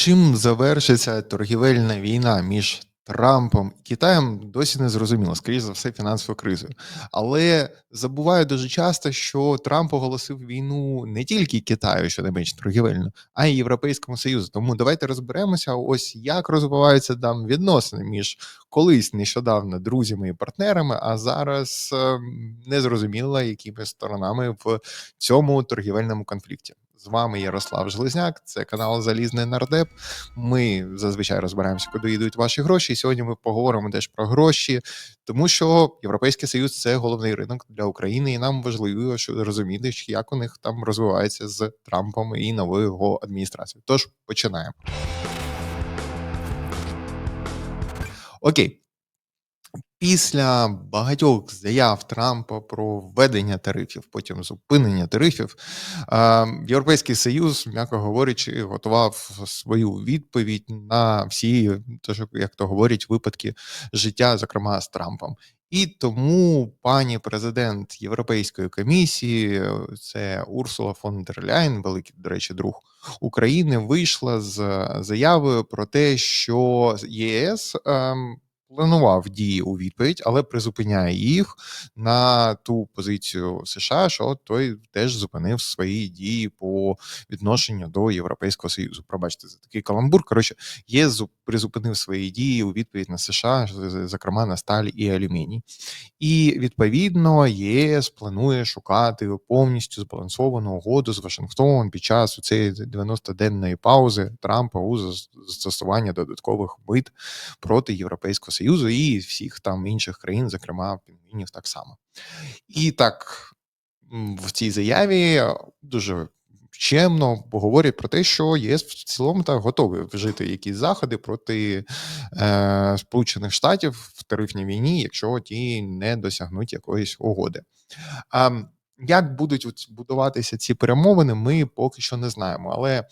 Чим завершиться торгівельна війна між Трампом і Китаєм, досі не зрозуміло, скоріше за все, фінансовою кризою. Але забуваю дуже часто, що Трамп оголосив війну не тільки Китаю, що не менш торгівельно, а й Європейському Союзу. Тому давайте розберемося, ось як розвиваються там відносини між колись нещодавно друзями і партнерами, а зараз ем, незрозуміло, якими сторонами в цьому торгівельному конфлікті. З вами Ярослав Железняк, це канал Залізний Нардеп. Ми зазвичай розбираємося, куди йдуть ваші гроші. І сьогодні ми поговоримо теж про гроші, тому що Європейський Союз це головний ринок для України, і нам важливо що розуміти, як у них там розвивається з Трампом і новою його адміністрацією. Тож починаємо. Окей. Після багатьох заяв Трампа про введення тарифів, потім зупинення тарифів, Європейський Союз, м'яко говорячи, готував свою відповідь на всі, як то говорять, випадки життя, зокрема з Трампом. І тому пані президент Європейської комісії, це Урсула фон дер Ляйн, великий, до речі, друг України, вийшла з заявою про те, що ЄС. Ем, планував дії у відповідь, але призупиняє їх на ту позицію США, що той теж зупинив свої дії по відношенню до Європейського союзу. Пробачте за такий каламбур. Коротше, ЄС призупинив свої дії у відповідь на США, зокрема на сталь і алюміній. І відповідно ЄС планує шукати повністю збалансовану угоду з Вашингтоном під час цієї 90-денної паузи Трампа у застосування додаткових мит проти Європейського Союзу і всіх там інших країн, зокрема пінгвінів, так само. І так в цій заяві дуже чемно поговорять про те, що ЄС в цілому так готовий вжити якісь заходи проти е, Сполучених Штатів в тарифній війні, якщо ті не досягнуть якоїсь угоди. А як будуть будуватися ці перемовини, ми поки що не знаємо. Але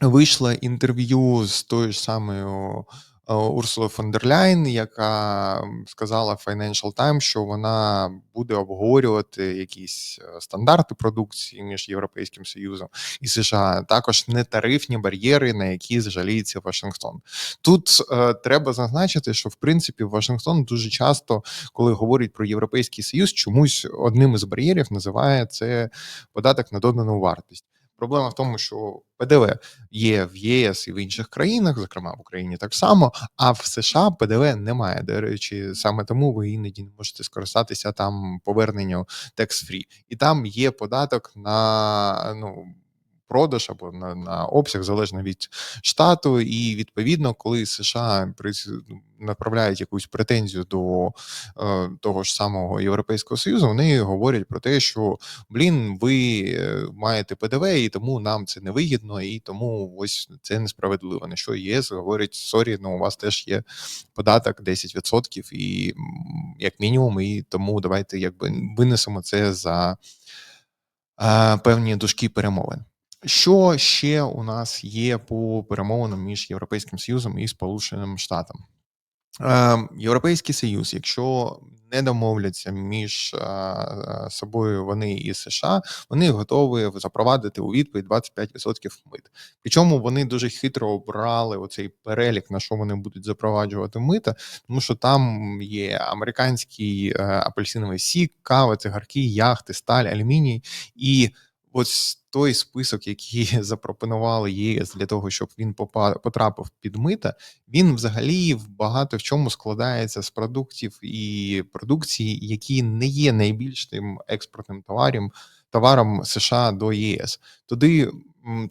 вийшло інтерв'ю з тою ж самою Е, Урсули фон дер Ляйн, яка сказала Financial Times, що вона буде обговорювати якісь е, стандарти продукції між Європейським Союзом і США, також нетарифні бар'єри, на які жаліється Вашингтон. Тут е, треба зазначити, що в принципі Вашингтон дуже часто, коли говорить про європейський союз, чомусь одним із бар'єрів називає це податок на додану вартість. Проблема в тому, що ПДВ є в ЄС і в інших країнах, зокрема в Україні так само. А в США ПДВ немає. До речі, саме тому ви іноді не можете скористатися там поверненню tax-free. і там є податок на ну продаж або на на обсяг залежно від штату, і відповідно, коли США ну, направляють якусь претензію до е, того ж самого Європейського союзу, вони говорять про те, що блін, ви е, маєте ПДВ, і тому нам це не вигідно, і тому ось це несправедливо. На що ЄС говорить: сорі, ну у вас теж є податок 10%, і як мінімум, і тому давайте якби винесемо це за. Е, певні дужки перемовин. Що ще у нас є по перемовинам між Європейським Союзом і Сполученим Штатом? Ем, Європейський Союз, якщо не домовляться між е, собою вони і США, вони готові запровадити у відповідь 25% мит. Причому вони дуже хитро обрали оцей перелік, на що вони будуть запроваджувати мита, тому що там є американський е, апельсиновий сік, кава, цигарки, яхти, сталь, алюміній і ось той список, який запропонували ЄС для того, щоб він потрапив під мита, він взагалі багато в чому складається з продуктів і продукції, які не є найбільшим експортним товаром товаром США до ЄС. Туди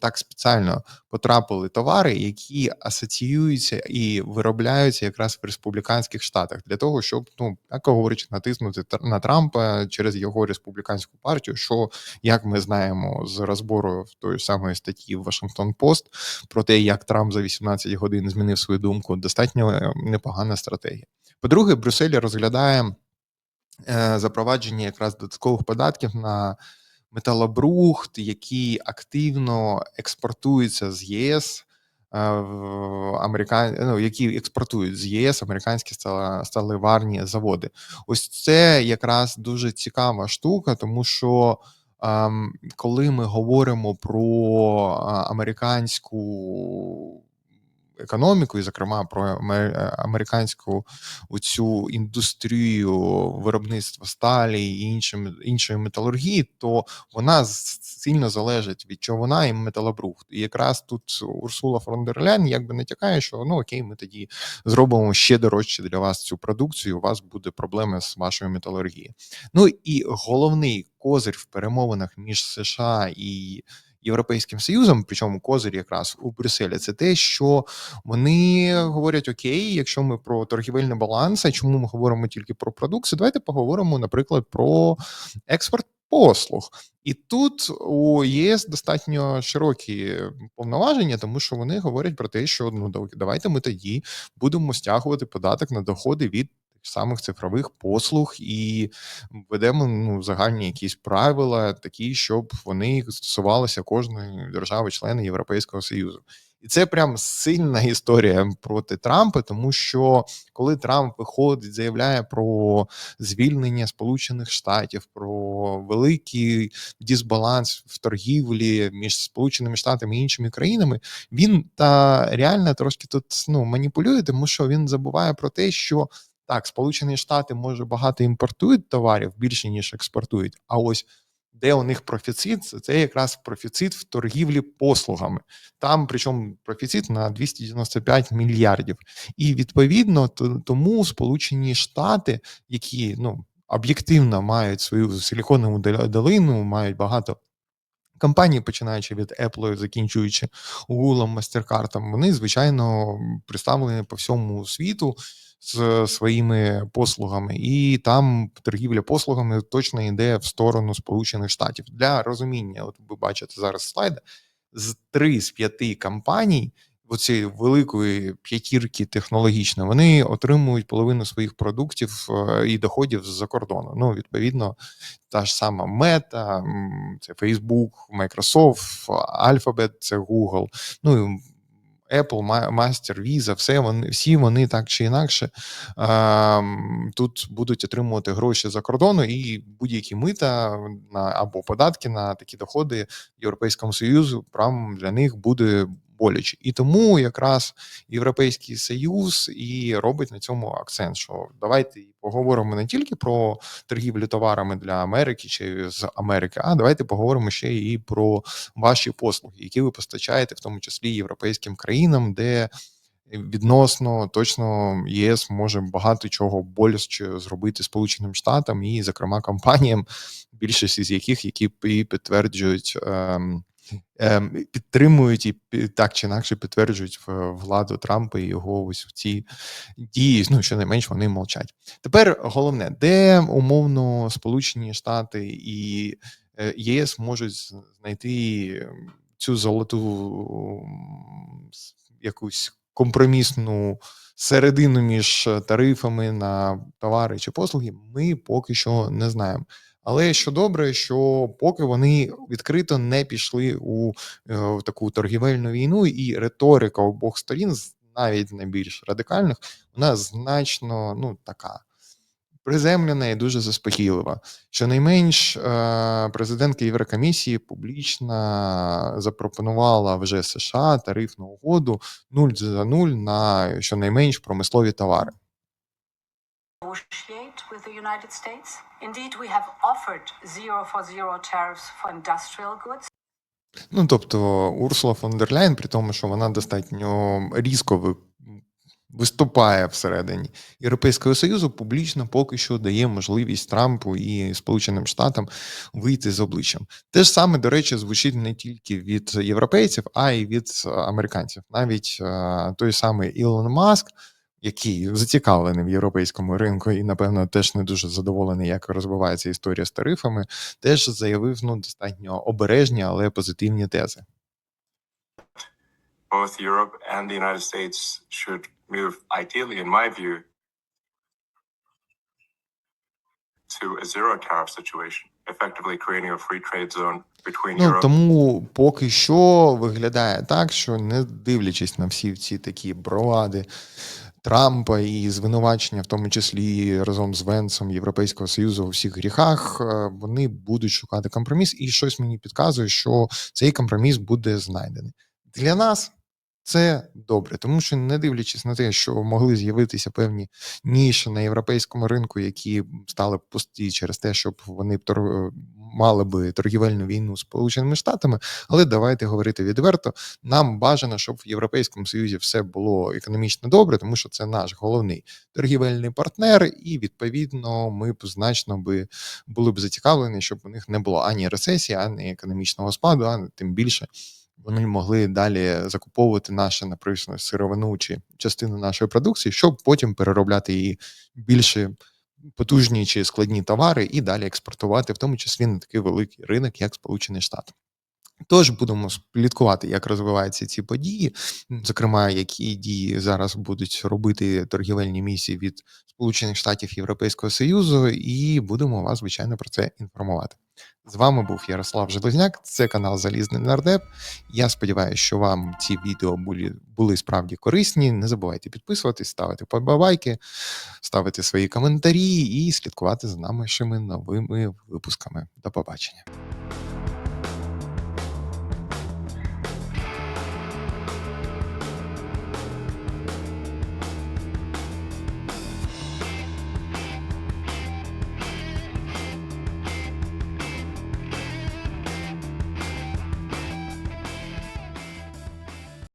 так спеціально потрапили товари, які асоціюються і виробляються якраз в республіканських штатах для того, щоб ну як говорячи, натиснути на Трампа через його республіканську партію. Що як ми знаємо з розбору в тої самої статті в Вашингтон Пост про те, як Трамп за 18 годин змінив свою думку, достатньо е, непогана стратегія. По-друге, Брюссель розглядає е, запровадження якраз додаткових податків на металобрухт, який активно експортується з ЄС. Е, Американ... ну, які експортують з ЄС американські сталеварні заводи. Ось це якраз дуже цікава штука, тому що ем, коли ми говоримо про американську економіку, і, зокрема, про американську оцю індустрію виробництва сталі і іншим, іншої металургії, то вона сильно залежить від човна і металобрухту. І якраз тут Урсула фон дер Ляйн якби натякає, що ну окей, ми тоді зробимо ще дорожче для вас цю продукцію. У вас буде проблеми з вашою металургією. Ну і головний козир в перемовинах між США і Європейським Союзом, причому козир якраз у Брюсселі, це те, що вони говорять: Окей, якщо ми про торгівельний баланс, а чому ми говоримо тільки про продукцію? Давайте поговоримо, наприклад, про експорт послуг. І тут у єС достатньо широкі повноваження, тому що вони говорять про те, що ну дав- давайте ми тоді будемо стягувати податок на доходи від самих цифрових послуг і ведемо ну загальні якісь правила, такі, щоб вони стосувалися кожної держави-члени Європейського Союзу. І це прям сильна історія проти Трампа, тому що коли Трамп виходить, заявляє про звільнення Сполучених Штатів, про великий дисбаланс в торгівлі між Сполученими Штатами і іншими країнами, він та реально трошки тут ну маніпулює, тому що він забуває про те, що так, Сполучені Штати може багато імпортують товарів більше ніж експортують. А ось де у них профіцит, це- якраз профіцит в торгівлі послугами. Там причому профіцит на 295 мільярдів. І відповідно тому Сполучені Штати, які ну об'єктивно мають свою силіконову дол- долину, мають багато компаній, починаючи від Apple, закінчуючи Google, MasterCard, вони звичайно представлені по всьому світу з своїми послугами, і там торгівля послугами точно йде в сторону Сполучених Штатів. Для розуміння, от ви бачите зараз слайди, з три з п'яти компаній. Оцієї великої п'ятірки технологічно вони отримують половину своїх продуктів е, і доходів з-за кордону. Ну, відповідно, та ж сама Meta, м, це Facebook, Microsoft, Alphabet, це Google, ну Apple, Master, Visa, все вони всі вони так чи інакше е, тут будуть отримувати гроші за кордону, і будь-які мита на або податки на такі доходи Європейському Союзу прям для них буде боляче. І тому якраз Європейський Союз і робить на цьому акцент, що давайте поговоримо не тільки про торгівлю товарами для Америки чи з Америки, а давайте поговоримо ще і про ваші послуги, які ви постачаєте, в тому числі європейським країнам, де відносно точно ЄС може багато чого боляче зробити Сполученим Штатам і, зокрема, компаніям, більшість із яких які підтверджують. Ем, Підтримують і так чи інакше підтверджують владу Трампа і його ось в ці дії. Ну щонайменш вони мовчать. Тепер головне, де умовно Сполучені Штати і е, ЄС можуть знайти ем, цю золоту якусь компромісну середину між тарифами на товари чи послуги, ми поки що не знаємо. Але що добре, що поки вони відкрито не пішли у е, в таку торгівельну війну, і риторика обох сторін, навіть найбільш радикальних, вона значно ну така приземлена і дуже заспокійлива. Щонайменш е, президентка Єврокомісії публічно запропонувала вже США тарифну угоду 0 за 0 на щонайменш промислові товари. negotiate with the United States. Indeed, we have offered zero for zero tariffs for industrial goods. Ну тобто Урсула фон дер Ляйн, при тому, що вона достатньо різко виступає всередині Європейського Союзу, публічно поки що дає можливість Трампу і Сполученим Штатам вийти з обличчям. Те ж саме, до речі, звучить не тільки від європейців, а й від е, американців. Навіть е, той самий Ілон Маск. Який зацікавлений в європейському ринку і, напевно, теж не дуже задоволений, як розвивається історія з тарифами, теж заявив ну достатньо обережні, але позитивні тези. both Europe and the United States should move, ideally, in my view, to a zero tariff situation, effectively creating a free trade zone between Ну Europe тому поки що виглядає так, що не дивлячись на всі ці такі бравади Трампа і звинувачення, в тому числі разом з Венсом Європейського Союзу у всіх гріхах, е, вони будуть шукати компроміс, і щось мені підказує, що цей компроміс буде знайдений. Для нас Це добре, тому що не дивлячись на те, що могли з'явитися певні ніші на європейському ринку, які стали пусті через те, щоб вони б мали би торгівельну війну з Сполученими Штатами. Але давайте говорити відверто. Нам бажано, щоб в Європейському Союзі все було економічно добре, тому що це наш головний торгівельний партнер, і відповідно ми б значно би були б зацікавлені, щоб у них не було ані рецесії, ані економічного спаду, а тим більше вони могли далі закуповувати наше, наприклад, сировину чи частину нашої продукції, щоб потім переробляти її більше потужні чи складні товари і далі експортувати, в тому числі на такий великий ринок, як Сполучені Штати. Тож будемо слідкувати, як розвиваються ці події, зокрема, які дії зараз будуть робити торгівельні місії від Сполучених Штатів Європейського Союзу, і будемо вас, звичайно, про це інформувати. З вами був Ярослав Железняк, це канал Залізний Нардеп. Я сподіваюся, що вам ці відео були, були справді корисні. Не забувайте підписуватись, ставити подбавайки, ставити свої коментарі і слідкувати за нашими новими випусками. До побачення.